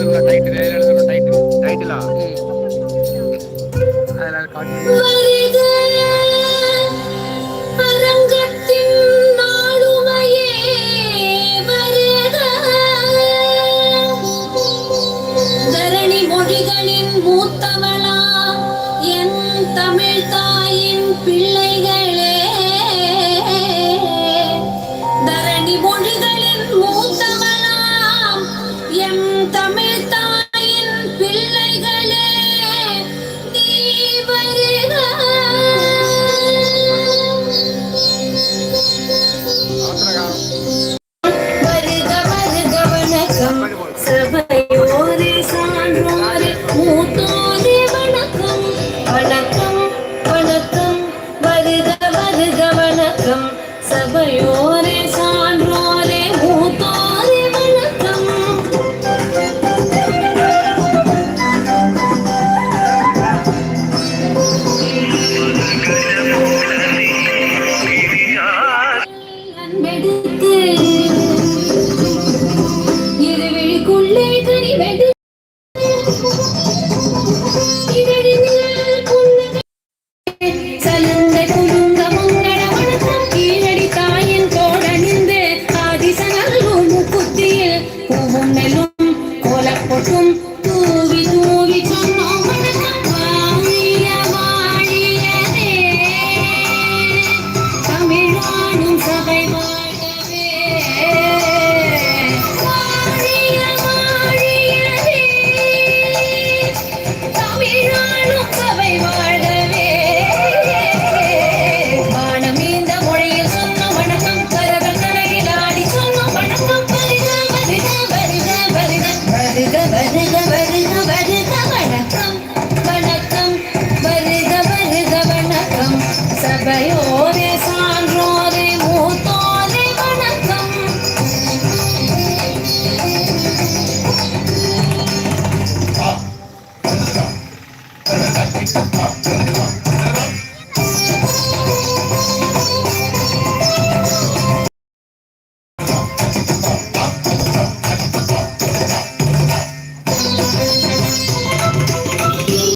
எழுதுறோம் டைட்டில் எழுதுறோம் டைட்டில் டைட்டிலா அதில் காட்டு மொழிகளின் மூத்தவளா என் தமிழ் தாயின் பிள்ளைகளே தரணி மொழிகளின் மூத்தவளாம் வருக வருக வணக்கம் சபையோரே சான்றோரே மூத்தோரே வணக்கம். அன்பெடுத்து இருவிழிக்குள்ளே கனிவெடு 我从 இளையோரே சான்றோரே மூத்தோரே வணக்கம்